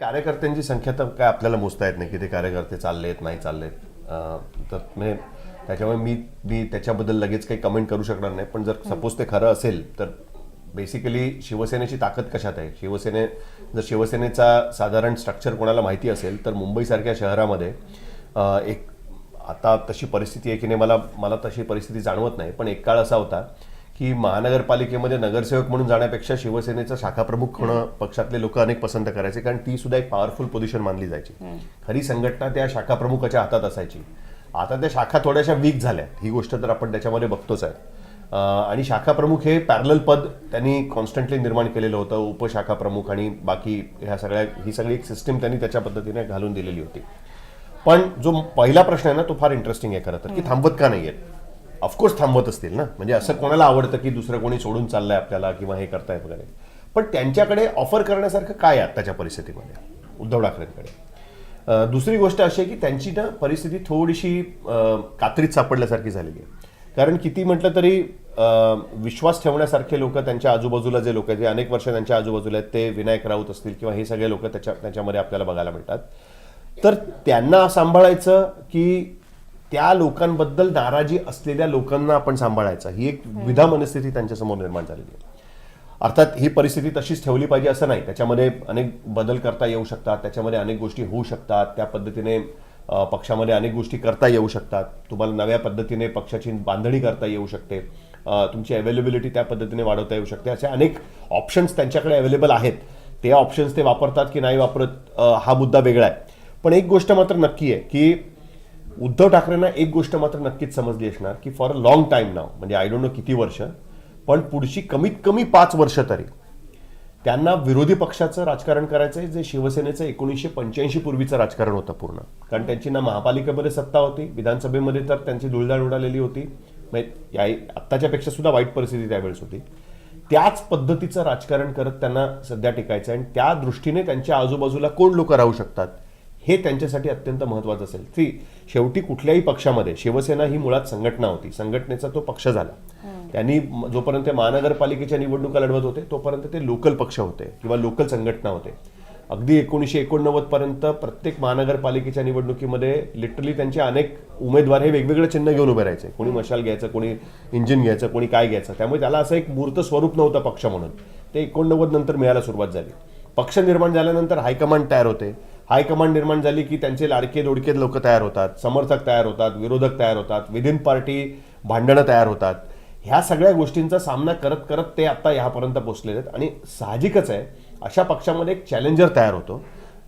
कार्यकर्त्यांची संख्या तर काय आपल्याला मोजता येत नाही की ते कार्यकर्ते चाललेत नाही चाललेत. अं, तर म्हणजे त्याच्यामुळे मी मी त्याच्याबद्दल लगेच काही कमेंट करू शकणार नाही. पण जर सपोज ते खरं असेल तर बेसिकली शिवसेनेची ताकद कशात आहे? शिवसेने जर शिवसेनेचा साधारण स्ट्रक्चर कोणाला माहिती असेल तर मुंबईसारख्या शहरामध्ये एक आता तशी परिस्थिती आहे की नाही मला मला तशी परिस्थिती जाणवत नाही पण एक काळ असा होता की महानगरपालिकेमध्ये नगरसेवक म्हणून जाण्यापेक्षा शिवसेनेचा शाखा प्रमुख होणं पक्षातले लोक अनेक पसंत करायचे कारण ती सुद्धा एक पॉवरफुल पोझिशन मानली जायची. खरी संघटना त्या शाखा प्रमुखाच्या हातात असायची. आता त्या शाखा थोड्याशा वीक झाल्या. ही गोष्ट तर आपण त्याच्यामध्ये बघतोच आहे. आणि शाखा प्रमुख हे पॅरल पद त्यांनी कॉन्स्टंटली निर्माण केलेलं होतं उपशाखा प्रमुख आणि बाकी ह्या सगळ्या ही सगळी एक सिस्टीम त्यांनी त्याच्या पद्धतीने घालून दिलेली होती. पण जो पहिला प्रश्न आहे ना तो फार इंटरेस्टिंग आहे खरं तर की थांबवत का नाही आहेत ऑफकोर्स थांबवत असतील ना. म्हणजे असं कोणाला आवडतं की दुसरं कोणी सोडून चाललंय आपल्याला किंवा हे करताय वगैरे. पण त्यांच्याकडे ऑफर करण्यासारखं काय आहे आत्ताच्या परिस्थितीमध्ये? उद्धव ठाकरेंकडे. दुसरी गोष्ट अशी आहे की त्यांची ना परिस्थिती थोडीशी कात्रीत सापडल्यासारखी झालेली आहे. कारण किती म्हटलं तरी विश्वास ठेवण्यासारखे लोक त्यांच्या आजूबाजूला जे लोक आहेत जे अनेक वर्ष त्यांच्या आजूबाजूला आहेत ते विनायक राऊत असतील किंवा हे सगळे लोक त्याच्या त्याच्यामध्ये आपल्याला बघायला मिळतात. तर त्यांना सांभाळायचं की त्या लोकांबद्दल नाराजी असलेल्या लोकांना आपण सांभाळायचं. ही एक विधा मनस्थिती त्यांच्यासमोर निर्माण झालेली आहे. अर्थात ही परिस्थिती तशीच ठेवली पाहिजे असं नाही. त्याच्यामध्ये अनेक बदल करता येऊ शकतात त्याच्यामध्ये अनेक गोष्टी होऊ शकतात. त्या पद्धतीने पक्षामध्ये अनेक गोष्टी करता येऊ शकतात. तुम्हाला नव्या पद्धतीने पक्षाची बांधणी करता येऊ शकते. तुमची अवेलेबिलिटी त्या पद्धतीने वाढवता येऊ शकते. असे अनेक ऑप्शन्स त्यांच्याकडे अवेलेबल आहेत. ते ऑप्शन्स ते वापरतात की नाही वापरत हा मुद्दा वेगळा आहे. पण एक गोष्ट मात्र नक्की आहे की उद्धव ठाकरेंना एक गोष्ट मात्र नक्कीच समजली असणार की फॉर अ लॉंग टाईम नाव म्हणजे आय डोंट नो किती वर्ष पण पुढची कमीत कमी पाच वर्ष तरी त्यांना विरोधी पक्षाचं राजकारण करायचं आहे जे शिवसेनेचं एकोणीसशे पंच्याऐंशी पूर्वीचं राजकारण होतं पूर्ण. कारण त्यांची ना महापालिकेमध्ये सत्ता होती विधानसभेमध्ये तर त्यांची धुळधाळ उडालेली होती. म्हणजे या आत्ताच्या पेक्षा सुद्धा वाईट परिस्थिती त्यावेळेस होती. त्याच पद्धतीचं राजकारण करत त्यांना सध्या टिकायचं आहे आणि त्या दृष्टीने त्यांच्या आजूबाजूला कोण लोक राहू शकतात? हे त्यांच्यासाठी अत्यंत महत्वाचं असेल. ती शेवटी कुठल्याही पक्षामध्ये शिवसेना ही मुळात संघटना होती. संघटनेचा तो पक्ष झाला. त्यांनी जोपर्यंत महानगरपालिकेच्या निवडणुका लढवत होते तोपर्यंत ते लोकल पक्ष होते किंवा लोकल संघटना होते. अगदी एकोणीसशे एकोणनव्वद पर्यंत प्रत्येक महानगरपालिकेच्या निवडणुकीमध्ये लिटरली त्यांचे अनेक उमेदवार हे वेगवेगळे चिन्ह घेऊन उभे राहायचे. कोणी मशाल घ्यायचं कोणी इंजिन घ्यायचं कोणी काय घ्यायचं. त्यामुळे त्याला असं एक मूर्त स्वरूप नव्हतं पक्ष म्हणून. ते एकोणनव्वद नंतर मिळायला सुरुवात झाली. पक्ष निर्माण झाल्यानंतर हायकमांड तयार होते. हायकमांड निर्माण झाली की त्यांचे लाडके दोडके लोक तयार होतात समर्थक तयार होतात विरोधक तयार होतात विदिन पार्टी भांडणं तयार होतात. ह्या सगळ्या गोष्टींचा सामना करत करत ते आता ह्यापर्यंत पोहोचलेले आहेत आणि साहजिकच आहे अशा पक्षामध्ये एक चॅलेंजर तयार होतो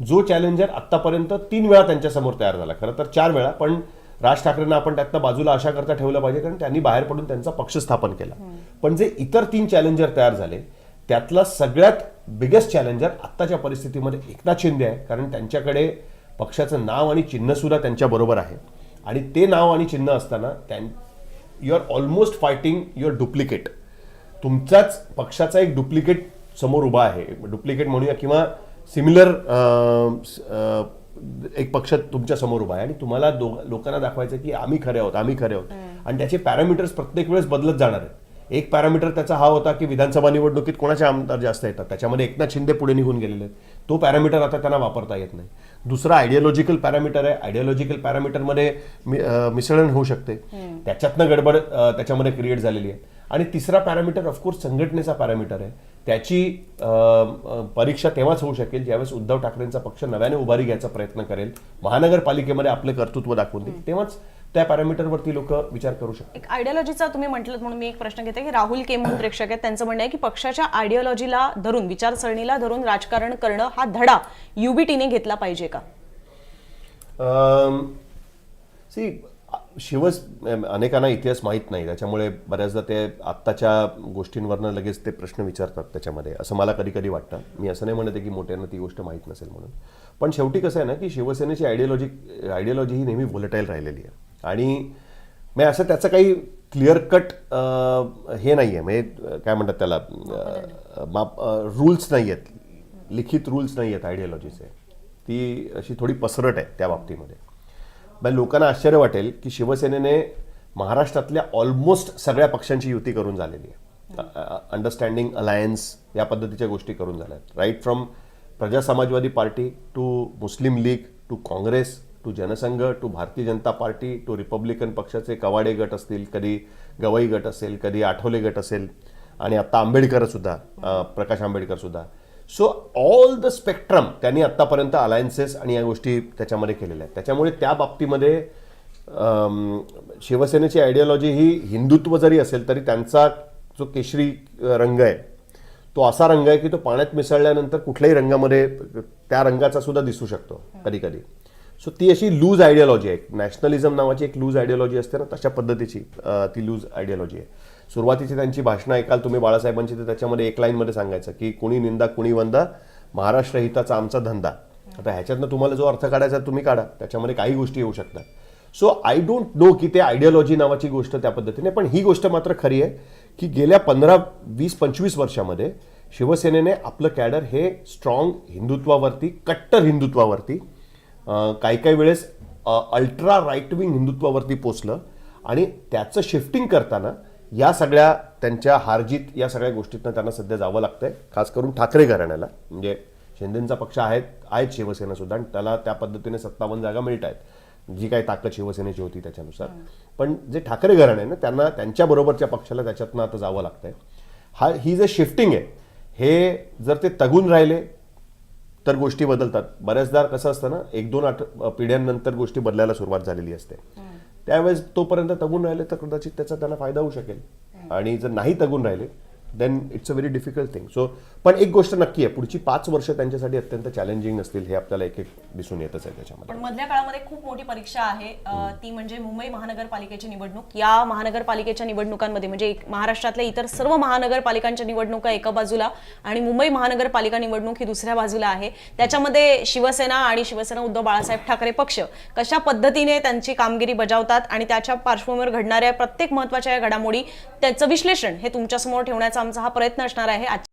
जो चॅलेंजर आतापर्यंत तीन वेळा त्यांच्यासमोर तयार झाला. खरं तर चार वेळा पण राज ठाकरेंना आपण त्यातनं बाजूला अशा करता ठेवलं पाहिजे कारण त्यांनी बाहेर पडून त्यांचा पक्ष स्थापन केला. पण जे इतर तीन चॅलेंजर तयार झाले त्यातला सगळ्यात बिगेस्ट चॅलेंजर आत्ताच्या परिस्थितीमध्ये एकनाथ शिंदे आहे. कारण त्यांच्याकडे पक्षाचं नाव आणि चिन्ह सुद्धा त्यांच्या बरोबर आहे. आणि ते नाव आणि चिन्ह असताना त्यां you are almost fighting your duplicate तुमचाच पक्षाचा एक डुप्लिकेट समोर उभा आहे. डुप्लिकेट म्हणूया किंवा सिमिलर एक पक्ष तुमच्यासमोर उभा आहे. आणि तुम्हाला दो लोकांना दाखवायचं की आम्ही खरे आहोत आम्ही खरे आहोत. आणि त्याचे पॅरामीटर्स प्रत्येक वेळेस बदलत जाणार आहेत. एक पॅरामीटर त्याचा हा होता की विधानसभा निवडणुकीत कोणाचे आमदार जास्त येतात? त्याच्यामध्ये एकनाथ शिंदे पुढे निघून गेलेले आहेत. तो पॅरामीटर आता त्यांना वापरता येत नाही. दुसरा आयडियोलॉजिकल पॅरामीटर आहे. आयडियोलॉजिकल पॅरामीटरमध्ये मिसळण होऊ शकते. त्याच्यातनं गडबड त्याच्यामध्ये क्रिएट झालेली आहे. आणि तिसरा पॅरामीटर ऑफकोर्स संघटनेचा पॅरामीटर आहे. त्याची परीक्षा तेव्हाच होऊ शकेल ज्यावेळेस उद्धव ठाकरेंचा पक्ष नव्याने उभारी घ्यायचा प्रयत्न करेल. महानगरपालिकेमध्ये आपले कर्तृत्व दाखवून देईल. तेव्हाच त्या पॅरामीटरवरती लोक विचार करू शकतात. एक आयडिओलॉजीचा तुम्ही म्हटलं म्हणून मी एक प्रश्न घेते की राहुल के म्हणून प्रेक्षक आहेत त्यांचं म्हणणं आहे की पक्षाच्या आयडिओलॉजीला धरून विचारसरणीला धरून राजकारण करणं हा धडा युबीटीने घेतला पाहिजे का? सी शिवस अनेकांना इतिहास माहीत नाही त्याच्यामुळे बऱ्याचदा ते आत्ताच्या गोष्टींवरनं लगेच ते प्रश्न विचारतात त्याच्यामध्ये. असं मला कधी कधी वाटतं. मी असं नाही म्हणते की मोठ्यांना ती गोष्ट माहीत नसेल म्हणून. पण शेवटी कसं आहे ना की शिवसेनेची आयडियोलॉजी आयडियोलॉजी ही नेहमी व्होलेटाईल राहिलेली आहे. आणि म्हणजे असं त्याचं काही क्लिअर कट हे नाही आहे म्हणजे काय म्हणतात त्याला माप रूल्स नाही आहेत लिखित रूल्स नाही आहेत आयडियोलॉजीचे ती अशी थोडी पसरट आहे त्या बाबतीमध्ये. मग लोकांना आश्चर्य वाटेल की शिवसेनेने महाराष्ट्रातल्या ऑलमोस्ट सगळ्या पक्षांची युती करून झालेली आहे. अंडरस्टँडिंग अलायन्स या पद्धतीच्या गोष्टी करून झाल्या आहेत right from Praja Samajwadi Party to Muslim League to Congress to Jansangh to Bharatiya Janata Party to Republican पक्षाचे कवाडे गट असतील कधी गवई गट असेल कधी आठवले गट असेल आणि आता आंबेडकर सुद्धा प्रकाश आंबेडकर सुद्धा. सो ऑल द स्पेक्ट्रम त्यांनी आतापर्यंत अलायन्सेस आणि या गोष्टी त्याच्यामध्ये केलेल्या आहेत. त्याच्यामुळे त्या बाबतीमध्ये शिवसेनेची आयडियॉलॉजी ही हिंदुत्व जरी असेल तरी त्यांचा जो केशरी रंग आहे तो असा रंग आहे की तो पाण्यात मिसळल्यानंतर कुठल्याही रंगामध्ये त्या रंगाचा सुद्धा दिसू शकतो कधी कधी. सो ती अशी लूज आयडियॉलॉजी आहे. नॅशनलिझम नावाची एक लूज आयडियॉलॉजी असते ना तशा पद्धतीची ती लूज आयडियॉलॉजी आहे. सुरुवातीची त्यांची भाषणं ऐकाल तुम्ही बाळासाहेबांची तर त्याच्यामध्ये एक लाईनमध्ये सांगायचं की कुणी निंदा कुणी वंदा महाराष्ट्र हिताचा आमचा धंदा. आता ह्याच्यातनं तुम्हाला जो अर्थ काढायचा तुम्ही काढा. त्याच्यामध्ये काही गोष्टी येऊ शकतात. सो आय डोंट नो की ते आयडियॉलॉजी नावाची गोष्ट त्या पद्धतीने पण ही गोष्ट मात्र खरी आहे की गेल्या पंधरा वीस पंचवीस वर्षामध्ये शिवसेनेने आपलं कॅडर हे स्ट्रॉंग हिंदुत्वावरती कट्टर हिंदुत्वावरती काही काही वेळेस अल्ट्रा राईट विंग हिंदुत्वावरती पोचलं आणि त्याचं शिफ्टिंग करताना या सगळ्या त्यांच्या हारजीत या सगळ्या गोष्टीतनं त्यांना सध्या जावं लागतंय. खास करून ठाकरे घराण्याला. म्हणजे शिंदेचा पक्ष आहेत आहेत शिवसेना सुद्धा आणि त्याला त्या पद्धतीने सत्तावन्न जागा मिळत आहेत. जी काही ताकद शिवसेनेची होती त्याच्यानुसार. पण जे ठाकरे घराणे ना त्यांना त्यांच्या बरोबरच्या पक्षाला त्याच्यातनं आता जावं लागतंय. हा ही जे शिफ्टिंग आहे हे जर ते तगून राहिले तर गोष्टी बदलतात. बऱ्याचदा कसं असतं ना एक दोन आठ पिढ्यांनंतर गोष्टी बदलायला सुरुवात झालेली असते. त्यावेळेस तोपर्यंत तगून राहिले तर कदाचित त्याचा त्यांना फायदा होऊ शकेल. आणि जर नाही तगून राहिले then it's a very difficult thing so पण एक गोष्ट नक्की आहे पुढची पाच वर्ष त्यांच्यासाठी अत्यंत चॅलेंजिंग असतील हे आपल्याला एक एक दिसून येतच आहे त्याच्यामध्ये. पण मधल्या काळामध्ये खूप मोठी परीक्षा आहे अ, ती म्हणजे मुंबई महानगरपालिकेची निवडणूक. या महानगरपालिकेच्या निवडणुकांमध्ये म्हणजे एक- महाराष्ट्रातल्या इतर सर्व महानगरपालिकांच्या निवडणुका एका बाजूला आणि मुंबई महानगरपालिका निवडणूक ही दुसऱ्या बाजूला आहे. त्याच्यामध्ये शिवसेना आणि शिवसेना उद्धव बाळासाहेब ठाकरे पक्ष कशा पद्धतीने त्यांची कामगिरी बजावतात आणि त्याच्या पार्श्वभूमीवर घडणाऱ्या प्रत्येक महत्त्वाच्या या घडामोडी त्याचं विश्लेषण हे तुमच्यासमोर ठेवण्याचा आमचा हा प्रयत्न असणार आहे. आजच्या